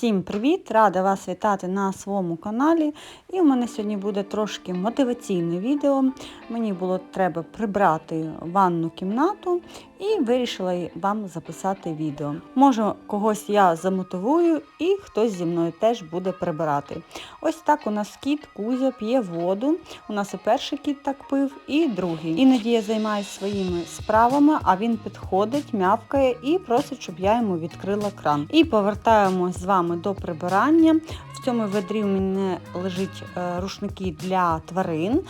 Всім привіт! Рада вас вітати на своєму каналі. І в мене сьогодні буде трошки мотиваційне відео. Мені було треба прибрати ванну кімнату і вирішила вам записати відео. Може, когось я замотивую і хтось зі мною теж буде прибирати. Ось так у нас кіт Кузя п'є воду. У нас і перший кіт так пив, і другий. Іноді я займаюся своїми справами, а він підходить, мявкає і просить, щоб я йому відкрила кран. І повертаємось з вами до прибирання. В цьому ведрі у мене лежить е, рушники для тварин.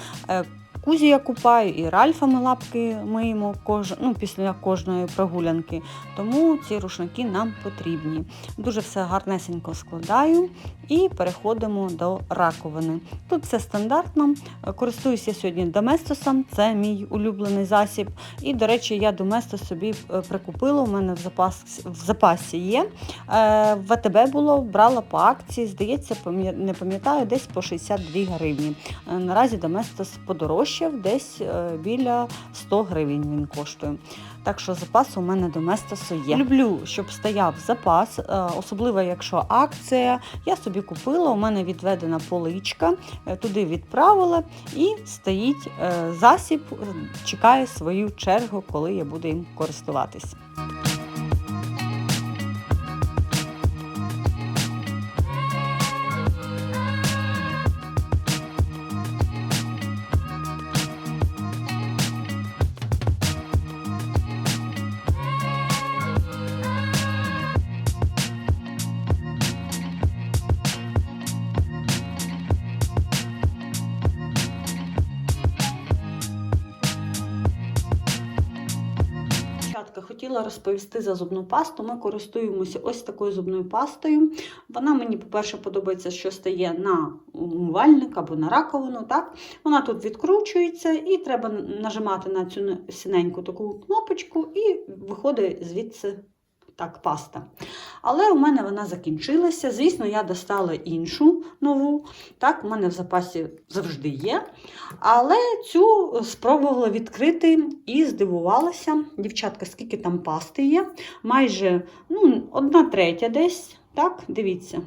Кузі я купаю і Ральфа ми лапки миємо кож... ну, після кожної прогулянки, тому ці рушники нам потрібні. Дуже все гарнесенько складаю і переходимо до раковини. Тут все стандартно. Користуюся сьогодні доместосом, це мій улюблений засіб. І, до речі, я доместос собі е, прикупила, у мене в, запас... в запасі є. Е, В АТБ було, брала по акції, здається, не пам'ятаю, десь по 62 гривні. Е, Наразі доместос подорожчав, десь е, біля 100 гривень він коштує. Так що запас у мене до доместосу є. Люблю, щоб стояв запас, е, особливо якщо акція. Я собі купила, у мене відведена поличка, е, туди відправила і стоїть засіб, чекає свою чергу, коли я буду їм користуватись. Хотіла розповісти за зубну пасту. Ми користуємося ось такою зубною пастою. Вона мені, по-перше, подобається, що стає на умивальник або на раковину. Так? Вона тут відкручується, і треба нажимати на цю синеньку таку кнопочку, і виходить звідси так, паста. Але у мене вона закінчилася. Звісно, я достала іншу нову. Так, у мене в запасі завжди є. Але цю спробувала відкрити і здивувалася. Дівчатка, скільки там пасти є? Майже ну, одна третя десь. Так, дивіться.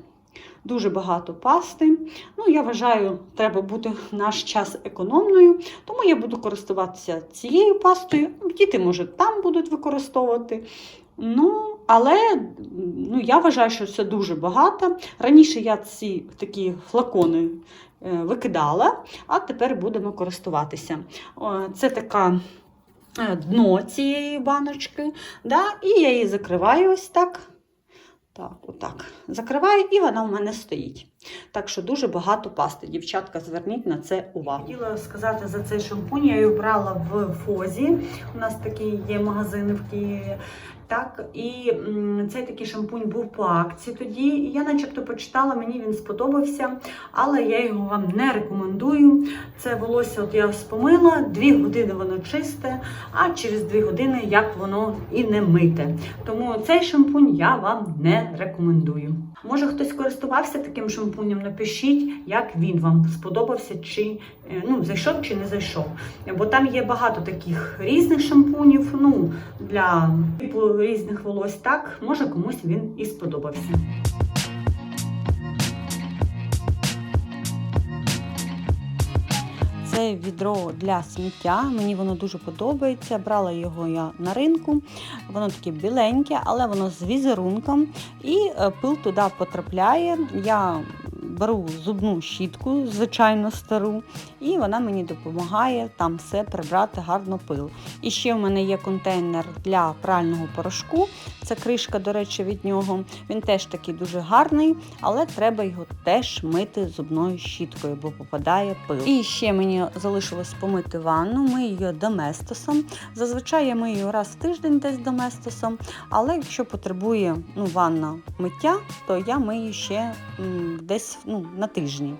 Дуже багато пасти. Ну, я вважаю, треба бути наш час економною, тому я буду користуватися цією пастою. Діти, може, там будуть використовувати. Ну, але ну, я вважаю, що це дуже багато. Раніше я ці такі флакони е, викидала, а тепер будемо користуватися. Це така е, дно цієї баночки, да? і я її закриваю ось так. Так, отак. Закриваю, і вона у мене стоїть. Так що дуже багато пасти. Дівчатка, зверніть на це увагу. Хотіла сказати за цей шампунь. Я його брала в Фозі. У нас такі є магазини в Києві. Так, і цей такий шампунь був по акції тоді. Я начебто почитала, мені він сподобався, але я його вам не рекомендую. Це волосся, от я ось помила, дві години воно чисте, а через дві години як воно і не мите. Тому цей шампунь я вам не рекомендую. Може хтось користувався таким шампунем? Напишіть, як він вам сподобався, чи е, ну, зайшов чи не зайшов. Бо там є багато таких різних шампунів. Ну, для типу різних волос так, може комусь він і сподобався. Це відро для сміття. Мені воно дуже подобається. Брала його я на ринку. Воно таке біленьке, але воно з візерунком. І е, пил туди потрапляє. Я беру зубну щітку, звичайно, стару, і вона мені допомагає там все прибрати гарно пил. І ще в мене є контейнер для прального порошку. Це кришка, до речі, від нього. Він теж такий дуже гарний, але треба його теж мити зубною щіткою, бо попадає пил. І ще мені залишилось помити ванну. Ми її доместосом. Зазвичай я мию раз в тиждень десь доместосом, але якщо потребує ну, ванна миття, то я мию ще м, десь ну, на тижні.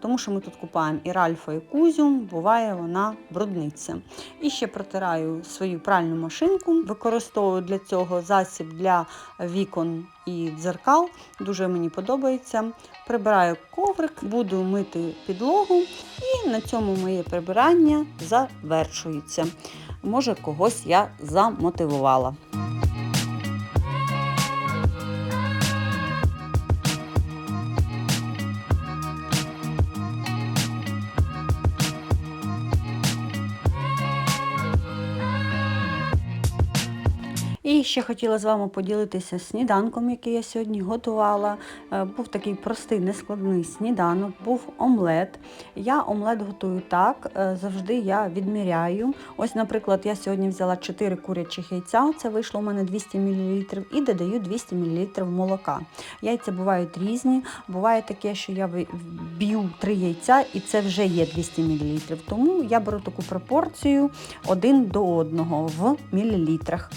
Тому що ми тут купаємо і Ральфа, і Кузю, буває вона брудниця. І ще протираю свою пральну машинку, використовую для цього засіб для вікон і дзеркал. Дуже мені подобається. Прибираю коврик, буду мити підлогу, і на цьому моє прибирання завершується. Може, когось я замотивувала. І ще хотіла з вами поділитися сніданком, який я сьогодні готувала. Е, Був такий простий, нескладний сніданок, був омлет. Я омлет готую так, е, завжди я відміряю. Ось, наприклад, я сьогодні взяла 4 курячих яйця, це вийшло у мене 200 мл, і додаю 200 мл молока. Яйця бувають різні, буває таке, що я б'ю 3 яйця, і це вже є 200 мл. Тому я беру таку пропорцію один до одного в мілілітрах.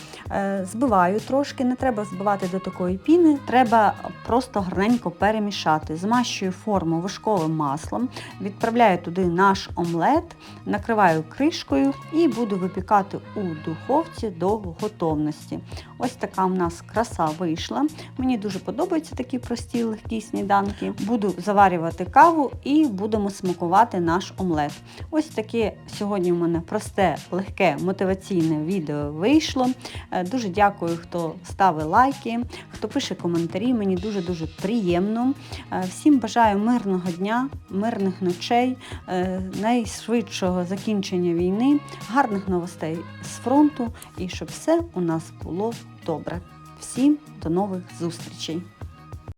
Збиваю трошки, не треба збивати до такої піни, треба просто гарненько перемішати. Змащую форму вишковим маслом, відправляю туди наш омлет, накриваю кришкою і буду випікати у духовці до готовності. Ось така в нас краса вийшла. Мені дуже подобаються такі прості легкі сніданки. Буду заварювати каву і будемо смакувати наш омлет. Ось таке сьогодні у мене просте, легке, мотиваційне відео вийшло. Е, Дуже дякую, хто ставить лайки, хто пише коментарі. Мені дуже-дуже приємно. Е, Всім бажаю мирного дня, мирних ночей, е, найшвидшого закінчення війни, гарних новостей з фронту і щоб все у нас було добре. Всім до нових зустрічей!